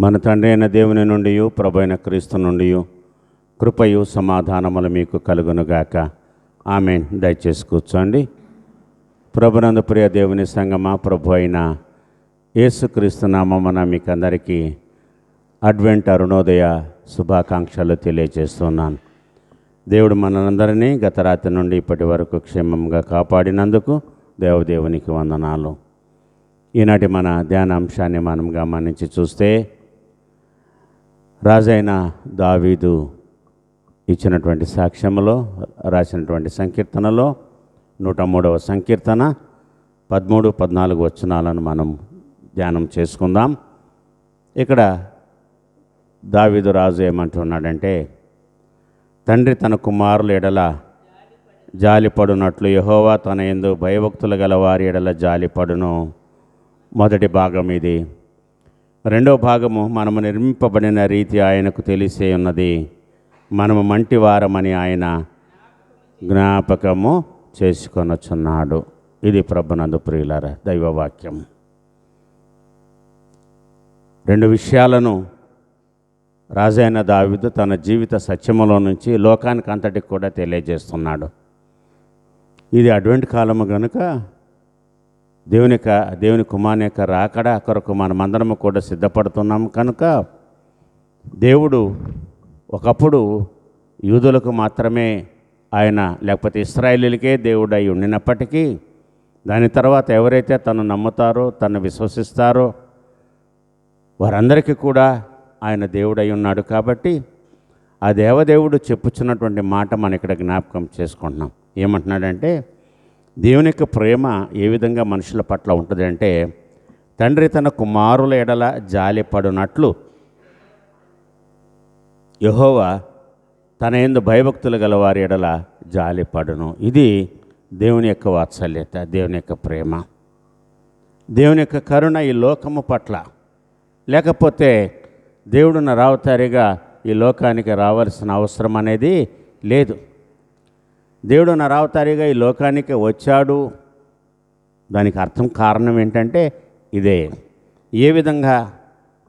మన తండ్రి అయిన దేవుని నుండి ప్రభు అయిన క్రీస్తు నుండి కృపయు సమాధానములు మీకు కలుగునుగాక. ఆమె దయచేసి కూర్చోండి. ప్రభునందు ప్రియ దేవుని సంగమా ప్రభు అయిన యేసుక్రీస్తునామన మీకు అందరికీ అడ్వెంట్ అరుణోదయ శుభాకాంక్షలు తెలియజేస్తున్నాను. దేవుడు మనందరినీ గత రాత్రి నుండి ఇప్పటి వరకు క్షేమంగా కాపాడినందుకు దేవదేవునికి వందనాలు. ఈనాటి మన ధ్యానాంశాన్ని మనం గమనించి చూస్తే రాజైన దావీదు ఇచ్చినటువంటి సాక్ష్యములో రాసినటువంటి సంకీర్తనలో నూట మూడవ సంకీర్తన పదమూడు పద్నాలుగు వచనాలను మనం ధ్యానం చేసుకుందాం. ఇక్కడ దావీదు రాజు ఏమంటున్నాడంటే తండ్రి తన కుమారుల ఎడల జాలిపడునట్లు యహోవా తన ఎందు భయభక్తులు గల వారి ఎడల జాలిపడును మొదటి భాగం ఇది. రెండో భాగము మనము నిర్మింపబడిన రీతి ఆయనకు తెలిసే ఉన్నది. మనము మంటివారమని ఆయన జ్ఞాపకము చేసుకొనొచ్చున్నాడు. ఇది ప్రభునందు ప్రియులర దైవవాక్యం. రెండు విషయాలను రాజైన దావిదు తన జీవిత సత్యములో నుంచి లోకానికి అంతటికి కూడా తెలియజేస్తున్నాడు. ఇది అడ్వెంట్ కాలము కనుక దేవుని యొక్క దేవుని కుమారుని యొక్క రాకడ కొరకు మనమందరము కూడా సిద్ధపడుతున్నాం. కనుక దేవుడు ఒకప్పుడు యూదులకు మాత్రమే ఆయన లేకపోతే ఇస్రాయేలీలకే దేవుడు అయి ఉండినప్పటికీ దాని తర్వాత ఎవరైతే తను నమ్ముతారో తను విశ్వసిస్తారో వారందరికీ కూడా ఆయన దేవుడై ఉన్నాడు కాబట్టి ఆ దేవదేవుడు చెప్పుచున్నటువంటి మాట మనం ఇక్కడ జ్ఞాపకం చేసుకుంటున్నాం. ఏమంటున్నాడంటే దేవుని యొక్క ప్రేమ ఏ విధంగా మనుషుల పట్ల ఉంటుంది అంటే తండ్రి తన కుమారుల ఎడల జాలి పడునట్లు యహోవా తన ఎందు భయభక్తులు గల వారి ఎడల జాలి పడును. ఇది దేవుని యొక్క వాత్సల్యత దేవుని యొక్క ప్రేమ. దేవుని యొక్క కరుణ ఈ లోకము పట్ల. లేకపోతే దేవుడు రావతారిగా ఈ లోకానికి రావాల్సిన అవసరం అనేది లేదు. దేవుడు నరావతారిగా ఈ లోకానికి వచ్చాడు. దానికి అర్థం కారణం ఏంటంటే ఇదే. ఏ విధంగా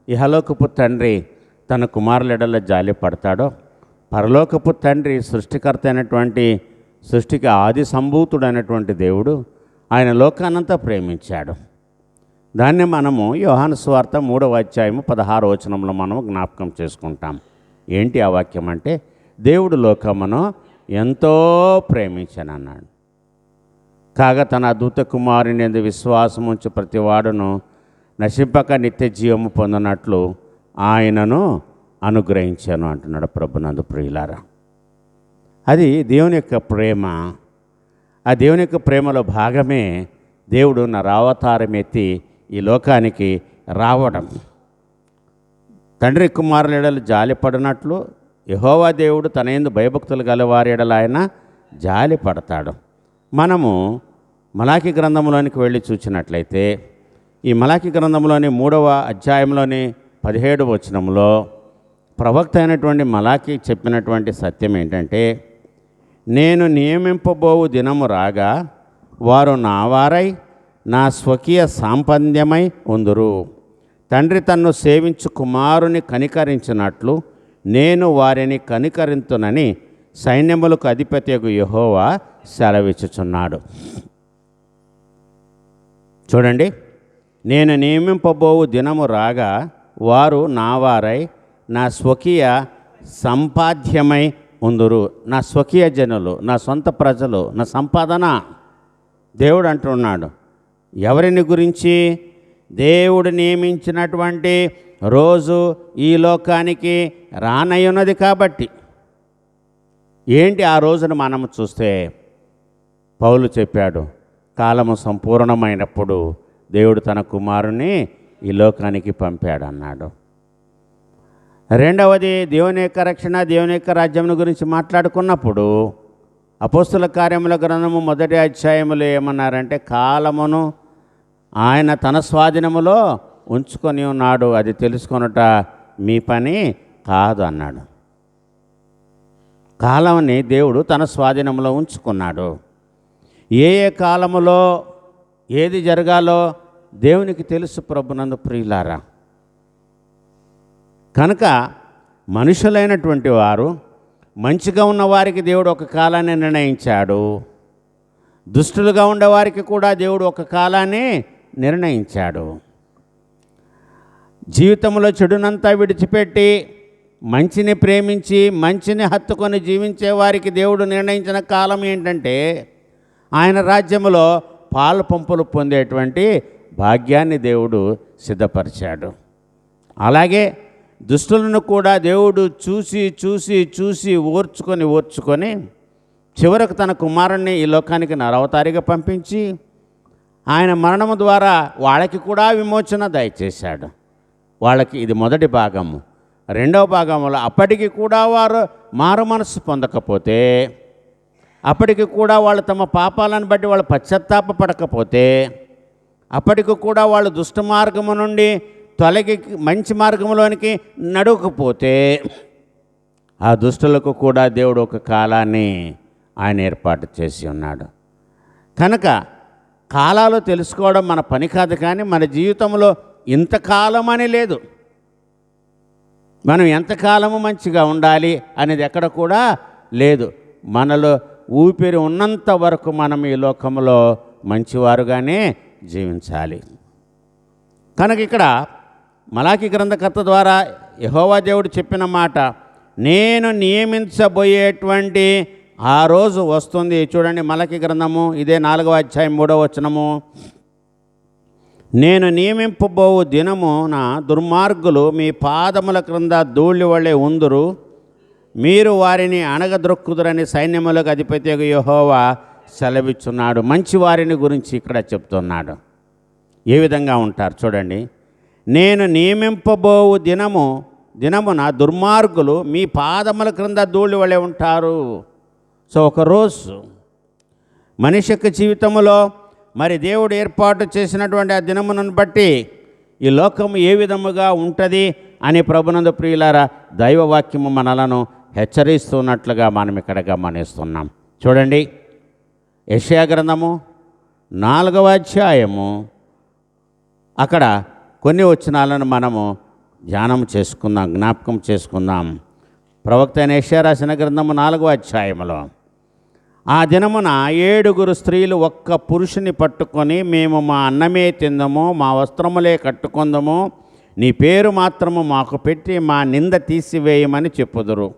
ఇహలోకపు తండ్రి తన కుమారులెడల జాలి పడతాడో పరలోకపు తండ్రి సృష్టికర్త అయినటువంటి సృష్టికి ఆది సంభూతుడైనటువంటి దేవుడు ఆయన లోకానంతా ప్రేమించాడు. దాన్ని మనము యోహాను స్వార్థ మూడవ అధ్యాయము పదహారు వచనంలో మనము జ్ఞాపకం చేసుకుంటాం. ఏంటి ఆ వాక్యం అంటే దేవుడు లోకమును ఎంతో ప్రేమించనన్నాడు. కాగా తన అద్భుత కుమారుని ఎందు విశ్వాసం ఉంచి ప్రతివాడును నశింపక నిత్య జీవము పొందినట్లు ఆయనను అనుగ్రహించాను అంటున్నాడు ప్రభునందు ప్రియులారా. అది దేవుని యొక్క ప్రేమ. ఆ దేవుని యొక్క ప్రేమలో భాగమే దేవుడు నా రావతారం ఎత్తి ఈ లోకానికి రావడం. తండ్రి కుమారుల జాలిపడినట్లు యహోవా దేవుడు తన ఎందు భయభక్తులు గలవారి ఆయన జాలి పడతాడు. మనము మలాఖీ గ్రంథంలోనికి వెళ్ళి చూసినట్లయితే ఈ మలాఖీ గ్రంథంలోని మూడవ అధ్యాయంలోని పదిహేడు వచనంలో ప్రవక్త అయినటువంటి మలాఖీ చెప్పినటువంటి సత్యం ఏంటంటే నేను నియమింపబోవు దినము రాగా వారు నా వారై నా స్వకీయ సాంపద్యమై ఉందురు. తండ్రి తన్ను సేవించు కుమారుని కనికరించినట్లు నేను వారిని కనికరింతునని సైన్యములకు అధిపత్యకు యహోవా సెలవిచ్చుచున్నాడు. చూడండి నేను నియమింపబోవు దినము రాగా వారు నా వారై నా స్వకీయ సంపాద్యమై ఉందురు. నా స్వకీయ జనులు నా సొంత ప్రజలు నా సంపాదన. దేవుడు అంటున్నాడు ఎవరిని గురించి? దేవుడు నియమించినటువంటి రోజు ఈ లోకానికి రానయ్యున్నది కాబట్టి. ఏంటి ఆ రోజును మనం చూస్తే? పౌలు చెప్పాడు కాలము సంపూర్ణమైనప్పుడు దేవుడు తన కుమారుని ఈ లోకానికి పంపాడు అన్నాడు రెండవది దేవుని యొక్క రక్షణ దేవుని యొక్క రాజ్యం గురించి మాట్లాడుకున్నప్పుడు అపోస్తుల కార్యముల గ్రంథము మొదటి అధ్యాయములు ఏమన్నారంటే కాలమును ఆయన తన స్వాధీనములో ఉంచుకొని ఉన్నాడు అది తెలుసుకొనుట మీ పని కాదు అన్నాడు. కాలంని దేవుడు తన స్వాధీనంలో ఉంచుకున్నాడు. ఏ ఏ కాలములో ఏది జరగాలో దేవునికి తెలుసు ప్రభునందు ప్రియులారా. కనుక మనుషులైనటువంటి వారు మంచిగా ఉన్న వారికి దేవుడు ఒక కాలాన్ని నిర్ణయించాడు. దుష్టులుగా ఉండేవారికి కూడా దేవుడు ఒక కాలాన్ని నిర్ణయించాడు. జీవితంలో చెడునంతా విడిచిపెట్టి మంచిని ప్రేమించి మంచిని హత్తుకొని జీవించే వారికి దేవుడు నిర్ణయించిన కాలం ఏంటంటే ఆయన రాజ్యములో పాలు పంపులు పొందేటువంటి భాగ్యాన్ని దేవుడు సిద్ధపరిచాడు. అలాగే దుష్టులను కూడా దేవుడు చూసి చూసి చూసి ఓర్చుకొని ఓర్చుకొని చివరకు తన కుమారుణ్ణి ఈ లోకానికి నరవతారిగా పంపించి ఆయన మరణము ద్వారా వాళ్ళకి కూడా విమోచన దయచేశాడు. వాళ్ళకి ఇది మొదటి భాగము. రెండవ భాగంలో అప్పటికి కూడా వారు మారు మనసు పొందకపోతే అప్పటికి కూడా వాళ్ళు తమ పాపాలను బట్టి వాళ్ళు పశ్చాత్తాప పడకపోతే అప్పటికి కూడా వాళ్ళు దుష్ట మార్గము నుండి తొలగి మంచి మార్గంలోనికి నడవకపోతే ఆ దుష్టులకు కూడా దేవుడు ఒక కాలాన్ని ఆయన ఏర్పాటు చేసి ఉన్నాడు. కనుక కాలాలు తెలుసుకోవడం మన పని కాదు కానీ మన జీవితంలో ఇంతకాలం అని లేదు. మనం ఎంతకాలము మంచిగా ఉండాలి అనేది ఎక్కడ కూడా లేదు. మనలో ఊపిరి ఉన్నంత వరకు మనం ఈ లోకంలో మంచివారుగానే జీవించాలి. కనుక ఇక్కడ మలాకి గ్రంథకర్త ద్వారా యహోవా దేవుడు చెప్పిన మాట నేను నియమించబోయేటువంటి ఆ రోజు వస్తుంది. చూడండి మలకి గ్రంథము ఇదే నాలుగవ అధ్యాయం మూడవ వచనము. నేను నియమింపబోవు దినము నా దుర్మార్గులు మీ పాదముల క్రింద ధూళి వలె ఉందురు. మీరు వారిని అణగద్రొక్కుదురని సైన్యములకు అధిపతి యహోవా సెలవిచ్చున్నాడు. మంచి వారిని గురించి ఇక్కడ చెప్తున్నాడు. ఏ విధంగా ఉంటారు చూడండి. నేను నియమింపబోవు దినము దినమున దుర్మార్గులు మీ పాదముల క్రింద ధూళి వలె ఉంటారు. సో ఒకరోజు మనిషి యొక్క జీవితంలో మరి దేవుడు ఏర్పాటు చేసినటువంటి ఆ దినమునను బట్టి ఈ లోకము ఏ విధముగా ఉంటుంది అని ప్రభునందు ప్రియులారా దైవవాక్యము మనలను హెచ్చరిస్తున్నట్లుగా మనం ఇక్కడ గమనిస్తున్నాం. చూడండి యెషయా గ్రంథము నాలుగవ అధ్యాయము అక్కడ కొన్ని వచనాలను మనము ధ్యానం చేసుకుందాం జ్ఞాపకం చేసుకుందాం. ప్రవక్త అయిన యెషయా రాసిన గ్రంథము నాలుగవ అధ్యాయంలో ఆ దినమున ఏడుగురు స్త్రీలు ఒక్క పురుషుని పట్టుకొని మేము మా అన్నమే తిందము మా వస్త్రములే కట్టుకుందము నీ పేరు మాత్రము మాకు పెట్టి మా నింద తీసివేయమని చెప్పుదురు.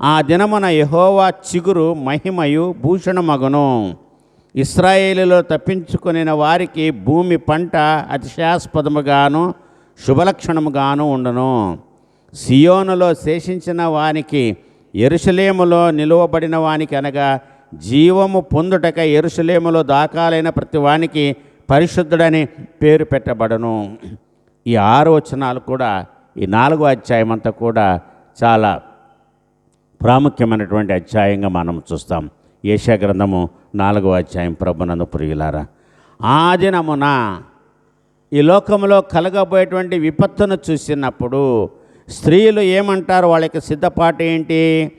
ఆ దినమున యహోవా చిగురు మహిమయు భూషణమగును. ఇస్రాయేలులో తప్పించుకొనిన వారికి భూమి పంట అతిశాస్పదముగాను శుభలక్షణముగాను ఉండును. సియోనులో శేషించిన వానికి ఎరుసలేములో నిలువబడిన వానికి అనగా జీవము పొందుటక ఎరుసలేములో దాఖలైన ప్రతివానికి పరిశుద్ధుడని పేరు పెట్టబడను. ఈ ఆరోచనాలు కూడా ఈ నాలుగో అధ్యాయం అంతా కూడా చాలా ప్రాముఖ్యమైనటువంటి అధ్యాయంగా మనం చూస్తాం. ఏషా గ్రంథము నాలుగో అధ్యాయం ప్రభునందు ప్రియులారా ఆ దినమున ఈ లోకంలో కలగబోయేటువంటి విపత్తును చూసినప్పుడు స్త్రీలు ఏమంటారు? వాళ్ళకి సిద్ధపాటు ఏంటి?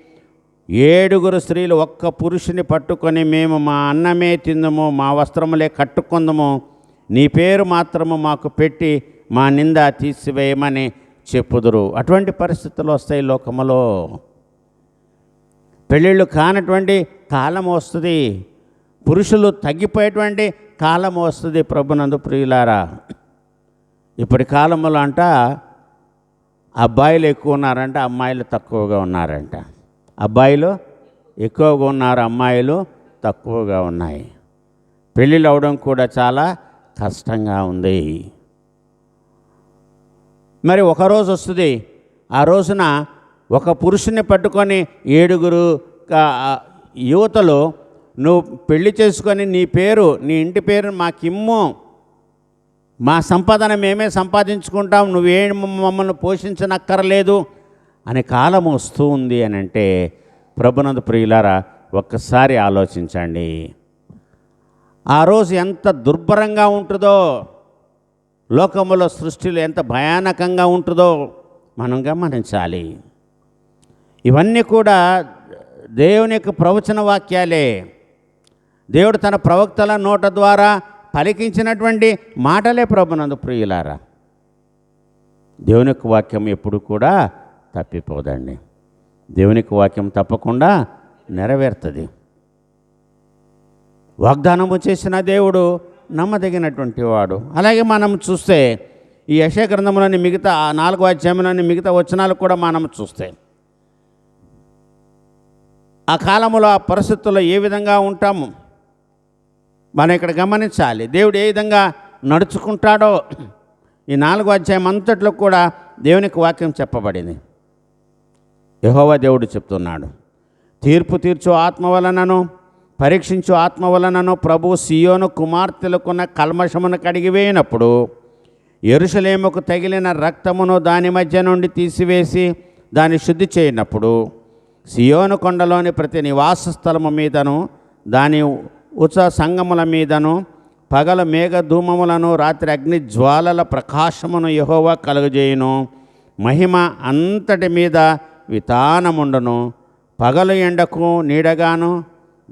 ఏడుగురు స్త్రీలు ఒక్క పురుషుని పట్టుకొని మేము మా అన్నమే తిందము మా వస్త్రములే కట్టుకుందము. నీ పేరు మాత్రము మాకు పెట్టి మా నింద తీసివేయమని చెప్పుదురు. అటువంటి పరిస్థితులు వస్తాయి లోకములో. పెళ్ళిళ్ళు కానటువంటి కాలం వస్తుంది. పురుషులు తగ్గిపోయేటువంటి కాలం వస్తుంది ప్రభునందు ప్రియులారా. ఇప్పటి కాలంలో అంట అబ్బాయిలు ఎక్కువ ఉన్నారంట అమ్మాయిలు తక్కువగా ఉన్నారంట. అబ్బాయిలు ఎక్కువగా ఉన్నారు అమ్మాయిలు తక్కువగా ఉన్నాయి. పెళ్ళిళ్ళు అవడం కూడా చాలా కష్టంగా ఉంది. మరి ఒక రోజు వస్తుంది. ఆ రోజున ఒక పురుషుని పట్టుకొని ఏడుగురు యువతలు నువ్వు పెళ్ళి చేసుకొని నీ పేరు నీ ఇంటి పేరు మాకిమ్ము మా సంపాదన మేమే సంపాదించుకుంటాం. నువ్వేం మమ్మల్ని పోషించనక్కర్లేదు. అనే కాలం వస్తూ ఉంది అని అంటే ప్రభునంద ప్రియులారా ఒక్కసారి ఆలోచించండి. ఆ రోజు ఎంత దుర్భరంగా ఉంటుందో లోకములో సృష్టిలో ఎంత భయానకంగా ఉంటుందో మనం గమనించాలి. ఇవన్నీ కూడా దేవుని యొక్క ప్రవచన వాక్యాలే. దేవుడు తన ప్రవక్తల నోట ద్వారా పలికించినటువంటి మాటలే ప్రభునందు ప్రియులారా. దేవుని యొక్క వాక్యం ఎప్పుడు కూడా తప్పిపోదండి. దేవునికి వాక్యం తప్పకుండా నెరవేరుతుంది. వాగ్దానము చేసిన దేవుడు నమ్మదగినటువంటి వాడు. అలాగే మనం చూస్తే ఈ యశగ్రంథంలోని మిగతా ఆ అధ్యాయంలోని మిగతా వచనాలు కూడా మనం చూస్తే. ఆ కాలంలో ఆ పరిస్థితుల్లో ఏ విధంగా ఉంటాము? మనం ఇక్కడ గమనించాలి. దేవుడు ఏ విధంగా నడుచుకుంటాడో ఈ నాలుగు అధ్యాయం అంతట్లో కూడా దేవునికి వాక్యం చెప్పబడింది. యహోవా దేవుడు చెప్తున్నాడు. తీర్పు తీర్చు ఆత్మ వలనను పరీక్షించు ఆత్మ వలనను ప్రభు సియోను కుమార్తెలకున్న కల్మషమును కడిగివేయినప్పుడు ఎరుషలేముకు తగిలిన రక్తమును దాని మధ్య నుండి తీసివేసి దాన్ని శుద్ధి చేయనప్పుడు సియోను కొండలోని ప్రతి నివాస స్థలము మీదను దాని ఉచ సంగముల మీదను పగల మేఘ ధూమములను రాత్రి అగ్ని జ్వాలల ప్రకాశమును యహోవా కలుగజేయును. మహిమ అంతటి మీద వితానముండును. పగలు ఎండకు నీడగాను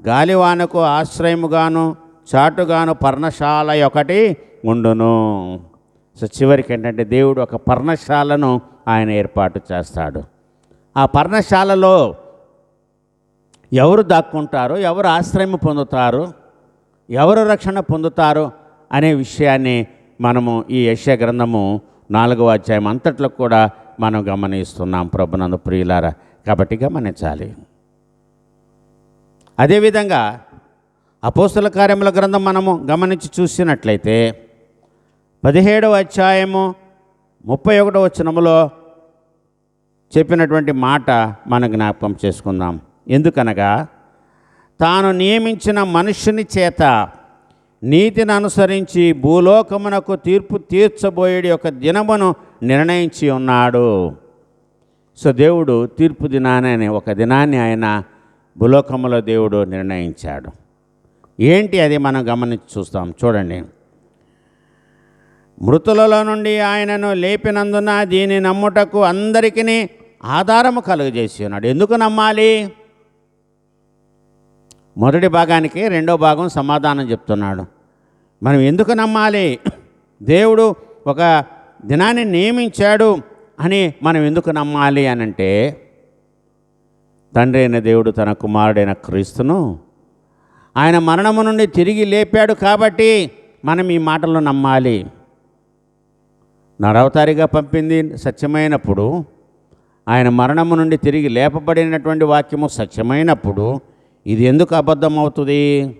గాలివానకు ఆశ్రయముగాను చాటుగాను పర్ణశాల ఒకటి ఉండును. సో చివరికి ఏంటంటే దేవుడు ఒక పర్ణశాలను ఆయన ఏర్పాటు చేస్తాడు. ఆ పర్ణశాలలో ఎవరు దాక్కుంటారు ఎవరు ఆశ్రయం పొందుతారు ఎవరు రక్షణ పొందుతారు అనే విషయాన్ని మనము ఈ యశ్య గ్రంథము నాలుగవ అధ్యాయం అంతట్లో కూడా మనం గమనిస్తున్నాం ప్రభునందు ప్రియులారా కాబట్టి గమనించాలి. అదేవిధంగా అపోస్తుల కార్యముల గ్రంథం మనము గమనించి చూసినట్లయితే పదిహేడవ అధ్యాయము ముప్పై ఒకటో వచనములో చెప్పినటువంటి మాట మనం జ్ఞాపకం చేసుకుందాం. ఎందుకనగా తాను నియమించిన మనుష్యుని చేత నీతిని అనుసరించి భూలోకమునకు తీర్పు తీర్చబోయేడి యొక్క దినమును నిర్ణయించి ఉన్నాడు. సో దేవుడు తీర్పు దినాన్ని ఒక దినాన్ని ఆయన భూలోకములో దేవుడు నిర్ణయించాడు. ఏంటి అది మనం గమనించి చూస్తాం. చూడండి. మృతులలో నుండి ఆయనను లేపినందున దీని నమ్ముటకు అందరికీ ఆధారము కలుగజేసి ఉన్నాడు. ఎందుకు నమ్మాలి? మొదటి భాగానికి రెండో భాగం సమాధానం చెప్తున్నాడు. మనం ఎందుకు నమ్మాలి? దేవుడు ఒక దినాన్ని నియమించాడు అని మనం ఎందుకు నమ్మాలి అని అంటే తండ్రి అయిన దేవుడు తన కుమారుడైన క్రీస్తును ఆయన మరణము నుండి తిరిగి లేపాడు కాబట్టి మనం ఈ మాటలను నమ్మాలి. నడవతారిగా పంపింది సత్యమైనప్పుడు ఆయన మరణము నుండి తిరిగి లేపబడినటువంటి వాక్యము సత్యమైనప్పుడు ఇది ఎందుకు అబద్ధం అవుతుంది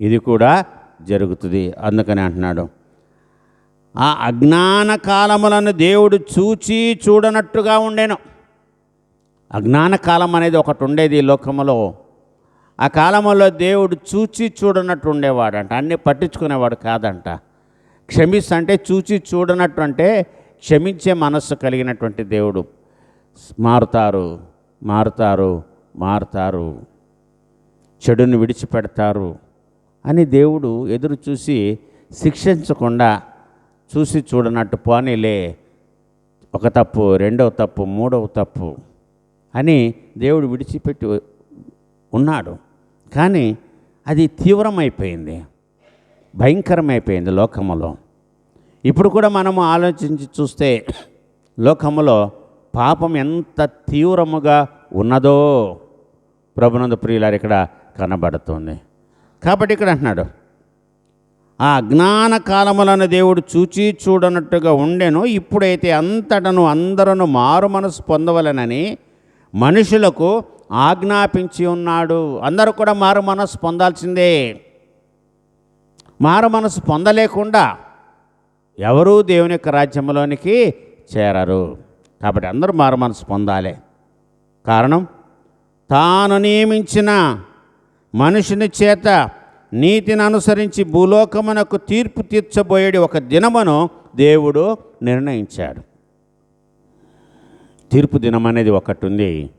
ఇది కూడా జరుగుతుంది. అందుకని అంటున్నాడు. ఆ అజ్ఞాన కాలములను దేవుడు చూచి చూడనట్టుగా ఉండేను. అజ్ఞాన కాలం అనేది ఒకటి ఉండేది ఈ లోకములో. ఆ కాలంలో దేవుడు చూచి చూడనట్టు ఉండేవాడంట. అన్నీ పట్టించుకునేవాడు కాదంట. క్షమిస్తంటే చూచి చూడనట్టు అంటే క్షమించే మనస్సు కలిగినటువంటి దేవుడు. మారుతారు మారుతారు మారుతారు. చెడుని విడిచిపెడతారు అని దేవుడు ఎదురు చూసి శిక్షించకుండా చూసి చూడనట్టు పోనీలే ఒక తప్పు రెండవ తప్పు మూడవ తప్పు అని దేవుడు విడిచిపెట్టి ఉన్నాడు. కానీ అది తీవ్రమైపోయింది. భయంకరమైపోయింది లోకములో. ఇప్పుడు కూడా మనము ఆలోచించి చూస్తే లోకములో పాపం ఎంత తీవ్రముగా ఉన్నదో ప్రభునంద ప్రియులారు ఇక్కడ కనబడుతుంది. కాబట్టి ఇక్కడ అంటున్నాడు ఆ అజ్ఞాన కాలములను దేవుడు చూచి చూడనట్టుగా ఉండెను. ఇప్పుడైతే అంతటను అందరను మారు మనసు పొందవలనని మనుషులకు ఆజ్ఞాపించి ఉన్నాడు. అందరూ కూడా మారు మనసు పొందాల్సిందే. మారు మనసు పొందలేకుండా ఎవరూ దేవుని యొక్క రాజ్యంలోనికి చేరరు. కాబట్టి అందరూ మారు మనసు పొందాలి. కారణం తాను నియమించిన మనుషుని చేత నీతిని అనుసరించి భూలోకమునకు తీర్పు తీర్చబోయేది ఒక దినమును దేవుడు నిర్ణయించాడు. తీర్పు దినం అనేది ఒకటి ఉంది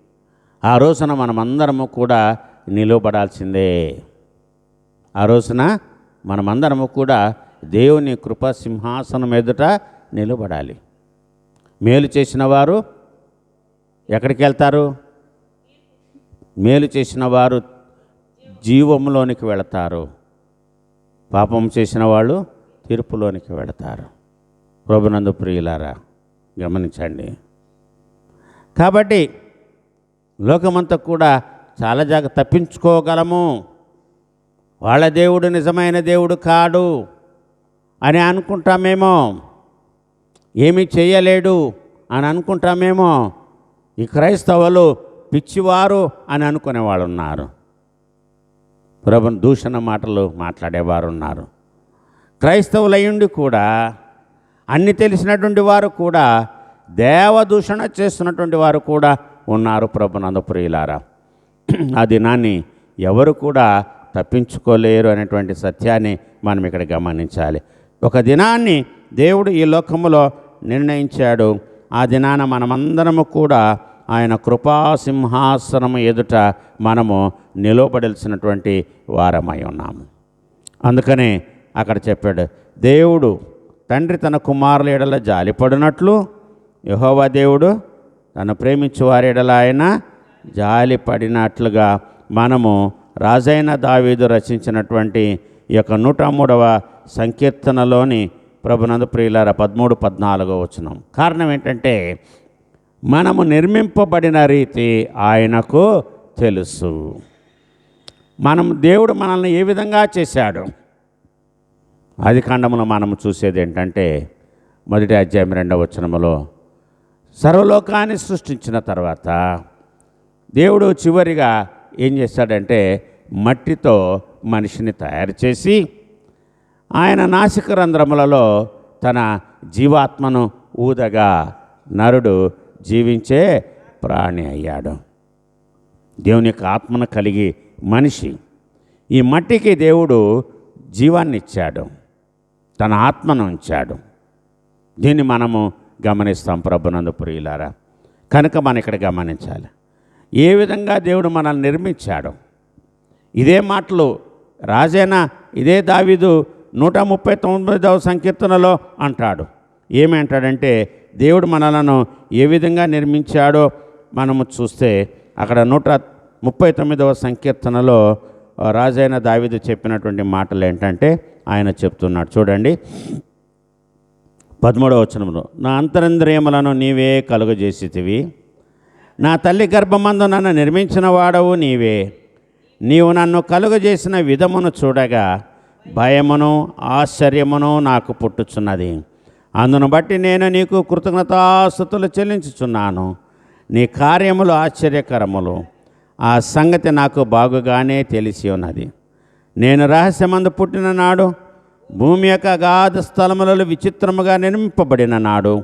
ఆ రోజున మనమందరము కూడా నిలువబడాల్సిందే. ఆ రోజున మనమందరము కూడా దేవుని కృపా సింహాసనం ఎదుట నిలబడాలి మేలు చేసిన వారు ఎక్కడికి వెళ్తారు? మేలు చేసిన వారు జీవంలోనికి వెళతారు. పాపం చేసిన వాళ్ళు తీర్పులోనికి వెళతారు. ప్రభునందు ప్రియులారా గమనించండి. కాబట్టి లోకమంతా కూడా చాలా జాగ తప్పించుకోగలము. వాళ్ళ దేవుడు నిజమైన దేవుడు కాడు అని అనుకుంటామేమో. ఏమీ చేయలేడు అని అనుకుంటామేమో. ఈ క్రైస్తవులు పిచ్చివారు అని అనుకునే వాళ్ళు ఉన్నారు ప్రభు దూషణ మాటలు మాట్లాడేవారు ఉన్నారు క్రైస్తవులయ్యుండి కూడా అన్ని తెలిసినటువంటి వారు కూడా దేవదూషణ చేస్తున్నటువంటి వారు కూడా ఉన్నారు ప్రభునందప్రియులారా ఆ దినాన్ని ఎవరు కూడా తప్పించుకోలేరు అనేటువంటి సత్యాన్ని మనం ఇక్కడ గమనించాలి. ఒక దినాన్ని దేవుడు ఈ లోకములో నిర్ణయించాడు. ఆ దినాన మనమందరము కూడా ఆయన కృపాసింహాసనము ఎదుట మనము నిలవబడాల్సినటువంటి వారమై ఉన్నాము. అందుకనే అక్కడ చెప్పాడు దేవుడు తండ్రి తన కుమారుల ఎడల జాలిపడినట్లు యహోవా దేవుడు తను ప్రేమించు వారి ఎడల ఆయన జాలిపడినట్లుగా మనము రాజైన దావీదు రచించినటువంటి ఈ యొక్క నూట మూడవ సంకీర్తనలోని ప్రభునందు ప్రియులార పదమూడు పద్నాలుగో వచనం. కారణం ఏంటంటే మనము నిర్మింపబడిన రీతి ఆయనకు తెలుసు. మనం దేవుడు మనల్ని ఏ విధంగా చేశాడు? అది కాండములో మనము చూసేది ఏంటంటే మొదటి అధ్యాయం రెండవ వచనములో సర్వలోకాన్ని సృష్టించిన తర్వాత దేవుడు చివరిగా ఏం చేశాడంటే మట్టితో మనిషిని తయారు చేసి ఆయన నాసిక రంధ్రములలో తన జీవాత్మను ఊదగా నరుడు జీవించే ప్రాణి అయ్యాడు. దేవుని యొక్క ఆత్మను కలిగి మనిషి. ఈ మట్టికి దేవుడు జీవాన్ని ఇచ్చాడు. తన ఆత్మను ఉంచాడు. దీన్ని మనము గమనిస్తాం ప్రభునందు ప్రియులారా. కనుక మనం ఇక్కడ గమనించాలి. ఏ విధంగా దేవుడు మనల్ని నిర్మించాడు? ఇదే మాటలు రాజైన ఇదే దావీదు నూట ముప్పై తొమ్మిదవ సంకీర్తనలో అంటాడు. ఏమి అంటాడంటే దేవుడు మనలను ఏ విధంగా నిర్మించాడో మనము చూస్తే అక్కడ నూట ముప్పై తొమ్మిదవ సంకీర్తనలో రాజైన దావిదు చెప్పినటువంటి మాటలు ఏంటంటే ఆయన చెప్తున్నాడు. చూడండి. పదమూడవ వచనంలో నా అంతరంద్రియములను నీవే కలుగజేసితివి. నా తల్లి గర్భమందు నన్ను నిర్మించిన వాడవు నీవే. నీవు నన్ను కలుగజేసిన విధమును చూడగా భయమును ఆశ్చర్యమును నాకు పుట్టుచున్నది. అందును బట్టి నేను నీకు కృతజ్ఞతాస్థుతులు చెల్లించుచున్నాను. నీ కార్యములు ఆశ్చర్యకరములు. ఆ సంగతి నాకు బాగుగానే తెలిసి ఉన్నది. నేను రహస్యమందు పుట్టిన నాడు భూమి యొక్క అగాధ స్థలములలో విచిత్రముగా నిర్మింపబడిన నాడు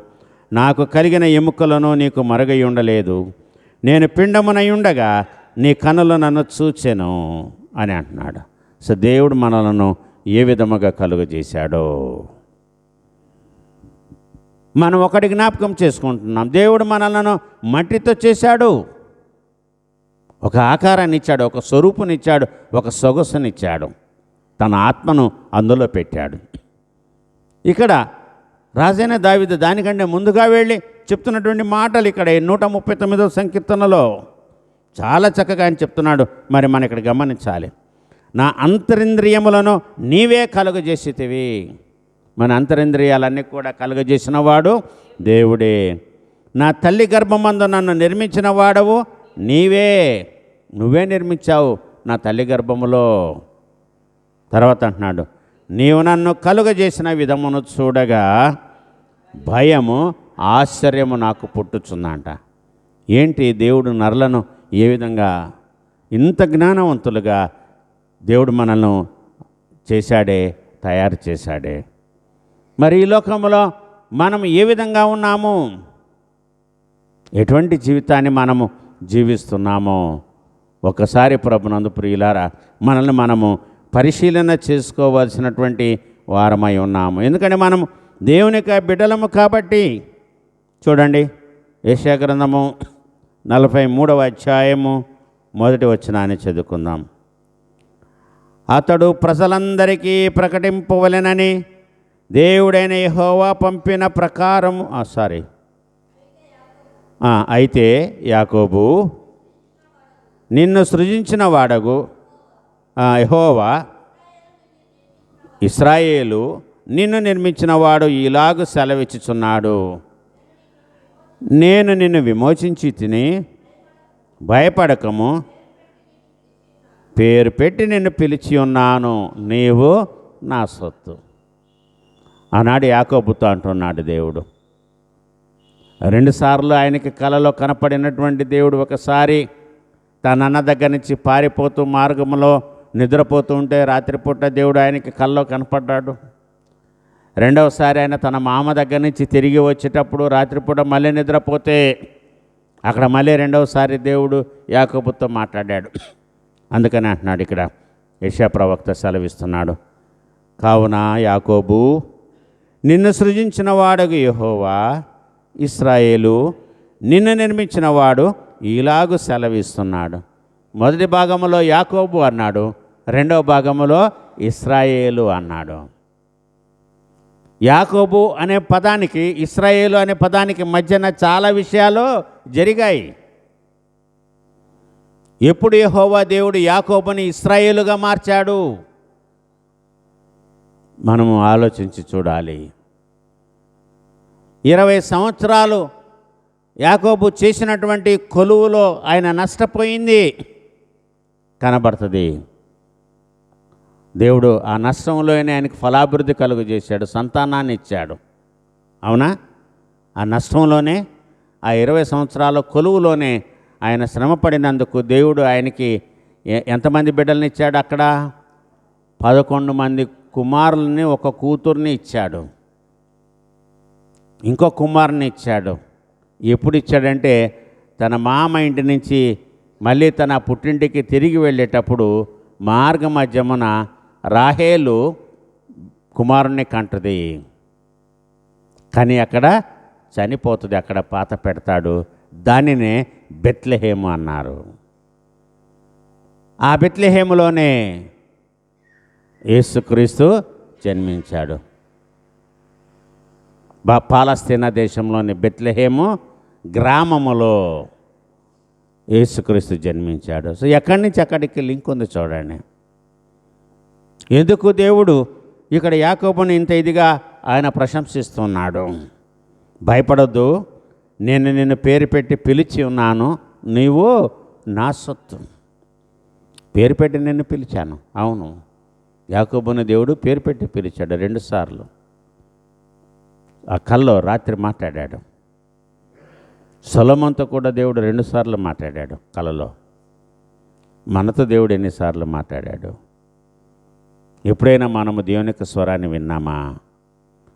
నాకు కలిగిన ఎముకలను నీకు మరుగై ఉండలేదు. నేను పిండమునై ఉండగా నీ కనులు నన్ను చూచెను అని అంటున్నాడు. సో దేవుడు మనలను ఏ విధముగా కలుగజేశాడో. మనం ఒకటి జ్ఞాపకం చేసుకుంటున్నాం. దేవుడు మనలను మట్టితో చేశాడు. ఒక ఆకారాన్ని ఇచ్చాడు ఒక స్వరూపునిచ్చాడు ఒక సొగసునిచ్చాడు తన ఆత్మను అందులో పెట్టాడు. ఇక్కడ రాజైన దావిద దానికంటే ముందుగా వెళ్ళి చెప్తున్నటువంటి మాటలు ఇక్కడ నూట ముప్పై తొమ్మిదవ సంకీర్తనలో. చాలా చక్కగా ఆయన చెప్తున్నాడు మరి మనం ఇక్కడ గమనించాలి. నా అంతరింద్రియములను నీవే కలుగజేసితివి. మన అంతరింద్రియాలన్నీ కూడా కలుగజేసిన వాడు దేవుడే. నా తల్లి గర్భమందు నన్ను నిర్మించిన వాడవు నీవే. నువ్వే నిర్మించావు నా తల్లి గర్భములో. తర్వాత అంటున్నాడు నీవు నన్ను కలుగజేసిన విధమును చూడగా భయము ఆశ్చర్యము నాకు పుట్టుచుందంట. ఏంటి దేవుడు నరలను ఏ విధంగా ఇంత జ్ఞానవంతులుగా దేవుడు మనల్ని చేశాడే తయారు చేశాడే? మరి ఈ లోకంలో మనం ఏ విధంగా ఉన్నాము? ఎటువంటి జీవితాన్ని మనము జీవిస్తున్నామో? ఒకసారి ప్రభునందు ప్రియులారా మనల్ని మనము పరిశీలన చేసుకోవాల్సినటువంటి వారమై ఉన్నాము. ఎందుకంటే మనము దేవుని బిడ్డలము కాబట్టి చూడండి యశాగ్రంథము నలభై మూడవ అధ్యాయము మొదటి వచ్చినాన్ని చదువుకుందాం. అతడు ప్రజలందరికీ ప్రకటింపవలెనని దేవుడైన యహోవా పంపిన ప్రకారం సారీ అయితే యాకోబు నిన్ను సృజించిన వాడగు యహోవా ఇస్రాయేలు నిన్ను నిర్మించిన వాడు ఇలాగు సెలవిచ్చుచున్నాడు. నేను నిన్ను విమోచించి తిని భయపడకము. పేరు పెట్టి నిన్ను పిలిచి ఉన్నాను. నీవు నా సొత్తు. ఆనాడు యాకోబుతో అంటున్నాడు దేవుడు. రెండుసార్లు ఆయనకి కలలో కనపడినటువంటి దేవుడు ఒకసారి తన అన్న దగ్గర నుంచి పారిపోతూ మార్గంలో నిద్రపోతూ ఉంటే రాత్రిపూట దేవుడు ఆయనకి కల్లో కనపడ్డాడు. రెండవసారి ఆయన తన మామ దగ్గర నుంచి తిరిగి వచ్చేటప్పుడు రాత్రిపూట మళ్ళీ నిద్రపోతే అక్కడ మళ్ళీ రెండవసారి దేవుడు యాకబుతో మాట్లాడాడు. అందుకని అంటున్నాడు ఇక్కడ. యశా ప్రవక్త సెలవిస్తున్నాడు. కావున యాకోబు నిన్ను సృజించిన వాడగు యహోవా ఇస్రాయేలు. నిన్ను నిర్మించిన వాడు ఇలాగు సెలవిస్తున్నాడు. మొదటి భాగంలో యాకోబు అన్నాడు రెండవ భాగంలో ఇస్రాయేలు అన్నాడు. యాకోబు అనే పదానికి ఇస్రాయేలు అనే పదానికి మధ్యన చాలా విషయాలు జరిగాయి. ఎప్పుడు యహోవా దేవుడు యాకోబుని ఇస్రాయేలుగా మార్చాడు? మనము ఆలోచించి చూడాలి. ఇరవై సంవత్సరాలు యాకోబు చేసినటువంటి కొలువులో ఆయన నష్టపోయింది. కనబడుతుంది. దేవుడు ఆ నష్టంలోనే ఆయనకు ఫలాభివృద్ధి కలుగు చేశాడు సంతానాన్ని ఇచ్చాడు. అవునా? ఆ నష్టంలోనే ఆ ఇరవై సంవత్సరాల కొలువులోనే ఆయన శ్రమపడినందుకు దేవుడు ఆయనకి ఎంతమంది బిడ్డల్ని ఇచ్చాడు అక్కడ? పదకొండు మంది కుమారుల్ని ఒక కూతుర్ని ఇచ్చాడు. ఇంకో కుమారుని ఇచ్చాడు. ఎప్పుడు ఇచ్చాడంటే తన మామ ఇంటి నుంచి మళ్ళీ తన పుట్టింటికి తిరిగి వెళ్ళేటప్పుడు మార్గ మధ్యమున రాహేలు కుమారుణ్ణి కంటది. కానీ అక్కడ చనిపోతుంది అక్కడ పాత పెడతాడు. దానినే బెత్లెహేము అన్నారు. ఆ బెత్లెహేములోనే యేసుక్రీస్తు జన్మించాడు. బా పాలస్తీనా దేశంలోని బెత్లహేము గ్రామములో యేసుక్రీస్తు జన్మించాడు. సో ఎక్కడి నుంచి అక్కడికి లింక్ ఉంది చూడండి. ఎందుకు దేవుడు ఇక్కడ యాకోబుని ఇంత ఇదిగా ఆయన ప్రశంసిస్తున్నాడు? భయపడద్దు. నేను నిన్ను పేరు పెట్టి పిలిచి ఉన్నాను. నీవు నా సొత్తు. పేరు పెట్టి నిన్ను పిలిచాను. అవును. యాకోబుని దేవుడు పేరు పెట్టి పిలిచాడు రెండుసార్లు ఆ కల్లో రాత్రి మాట్లాడాడు. సొలమంతో కూడా దేవుడు రెండుసార్లు మాట్లాడాడు కలలో. మనతో దేవుడు ఎన్నిసార్లు మాట్లాడాడు? ఎప్పుడైనా మనము దేవుని యొక్క స్వరాన్ని విన్నామా?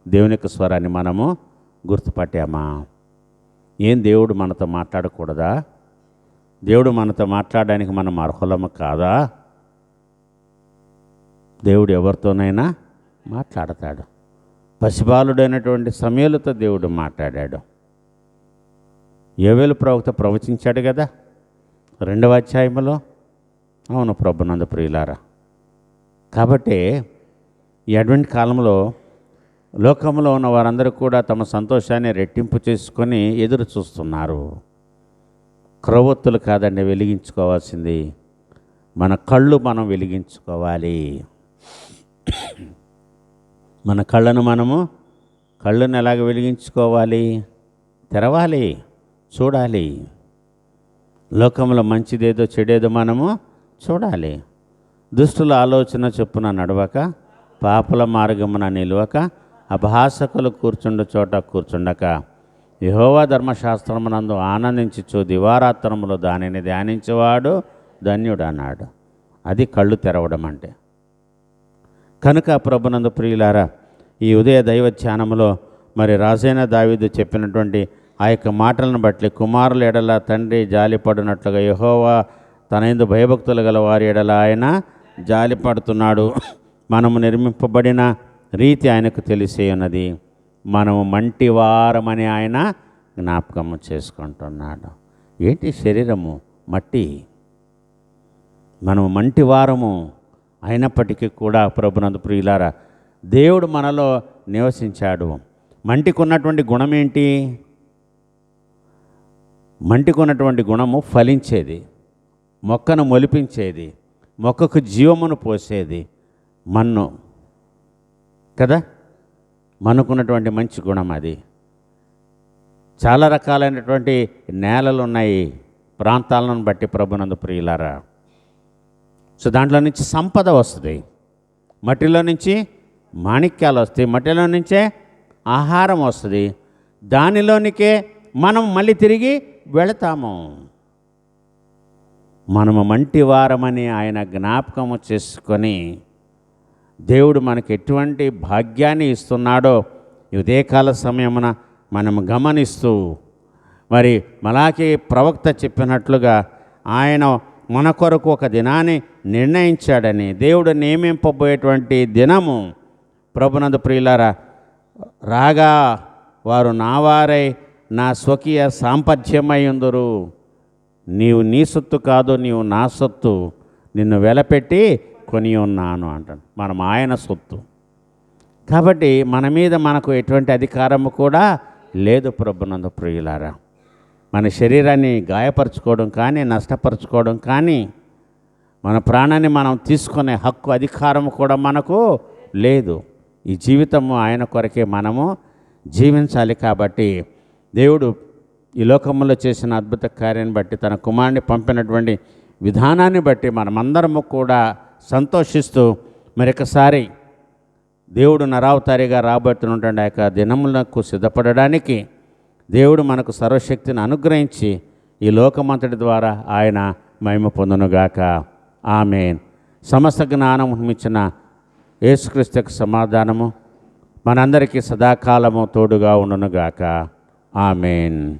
దేవుని యొక్క స్వరాన్ని మనము గుర్తుపట్టామా? ఏం దేవుడు మనతో మాట్లాడకూడదా? దేవుడు మనతో మాట్లాడడానికి మనం అర్హులము కాదా? దేవుడు ఎవరితోనైనా మాట్లాడతాడు. పసిబాలుడైనటువంటి సమయాలతో దేవుడు మాట్లాడాడు. ఏవేలు ప్రవక్త ప్రవచించాడు కదా రెండవ అధ్యాయంలో అవును ప్రభునంద ప్రియులారా. కాబట్టి ఈ అడ్వెంట్ కాలంలో లోకంలో ఉన్న వారందరూ కూడా తమ సంతోషాన్ని రెట్టింపు చేసుకొని ఎదురు చూస్తున్నారు. క్రొవ్వొత్తులు కాదండి వెలిగించుకోవాల్సింది. మన కళ్ళు మనం వెలిగించుకోవాలి. మన కళ్ళను మనము కళ్ళను ఎలాగ వెలిగించుకోవాలి? తెరవాలి చూడాలి. లోకంలో మంచిదేదో చెడేదో మనము చూడాలి. దుష్టుల ఆలోచన చొప్పున నడవక పాపల మార్గమున నిలవక అభాసకులు కూర్చుండు చోట కూర్చుండక. యహోవా ధర్మశాస్త్రమునందు ఆనందించుచు దివారాత్రములో దానిని ధ్యానించేవాడు ధన్యుడు అన్నాడు అది కళ్ళు తెరవడం అంటే. కనుక ప్రభునందు ప్రియులారా ఈ ఉదయ దైవ ధ్యానంలో మరి రాజైన దావీదు చెప్పినటువంటి ఆ యొక్క మాటలను బట్టి కుమారుల ఎడల తండ్రి జాలిపడినట్లుగా యహోవా తన ఎందు భయభక్తులు గల వారి ఎడల ఆయన జాలిపడుతున్నాడు. మనము నిర్మింపబడిన రీతి ఆయనకు తెలిసే ఉన్నది మనము మంటివారమని ఆయన జ్ఞాపకము చేసుకుంటున్నాడు. ఏంటి శరీరము? మట్టి. మనము మంటివారము అయినప్పటికీ కూడా ప్రభునందు ప్రియులారా దేవుడు మనలో నివసించాడు. మంటికి ఉన్నటువంటి గుణం ఏంటి మంటికి ఉన్నటువంటి గుణము ఫలించేది మొక్కను మొలిపించేది మొక్కకు జీవమును పోసేది మన్ను. కదా? మనకున్నటువంటి మంచి గుణం అది. చాలా రకాలైనటువంటి నేలలు ఉన్నాయి ప్రాంతాలను బట్టి ప్రభునందు ప్రియులారా సో దాంట్లో నుంచి సంపద వస్తుంది. మట్టిలో నుంచి మాణిక్యాలు వస్తాయి. మట్టిలో నుంచే ఆహారం వస్తుంది. దానిలోనికే మనం మళ్ళీ తిరిగి వెళతాము. మనము మంటి వారమని ఆయన జ్ఞాపకము చేసుకొని దేవుడు మనకు ఎటువంటి భాగ్యాన్ని ఇస్తున్నాడో ఈ ఉదయకాల సమయమున మనం గమనిస్తూ మరి మలాకి ప్రవక్త చెప్పినట్లుగా ఆయన మన కొరకు ఒక దినాన్ని నిర్ణయించాడని దేవుడు నియమింపబోయేటువంటి దినము. ప్రభునందు ప్రియులారా రాగా వారు నావారై నా స్వకీయ సాంపథ్యమై ఉందరు నీవు నీ సొత్తు కాదు నీవు నా సొత్తు. నిన్ను వెలపెట్టి కొని ఉన్నాను అంటాను మనం ఆయన సొత్తు. కాబట్టి మన మీద మనకు ఎటువంటి అధికారము కూడా లేదు ప్రభునందు ప్రియులారా. మన శరీరాన్ని గాయపరచుకోవడం కానీ నష్టపరచుకోవడం కానీ మన ప్రాణాన్ని మనం తీసుకునే హక్కు అధికారం కూడా మనకు లేదు. ఈ జీవితము ఆయన కొరకే మనము జీవించాలి కాబట్టి దేవుడు ఈ లోకంలో చేసిన అద్భుత కార్యాన్ని బట్టి తన కుమారుని పంపినటువంటి విధానాన్ని బట్టి మనమందరము కూడా సంతోషిస్తూ మరొకసారి దేవుడు నరావతారిగా రాబోతున్నటువంటి ఆ యొక్క దినములకు సిద్ధపడడానికి దేవుడు మనకు సర్వశక్తిని అనుగ్రహించి ఈ లోకమంతటి ద్వారా ఆయన మహిమ పొందునుగాక. ఆమె సమస్త జ్ఞానం ఇచ్చిన యేసుక్రీస్తుకు సమాధానము మనందరికీ సదాకాలము తోడుగా ఉండునుగాక. ఆమెన్.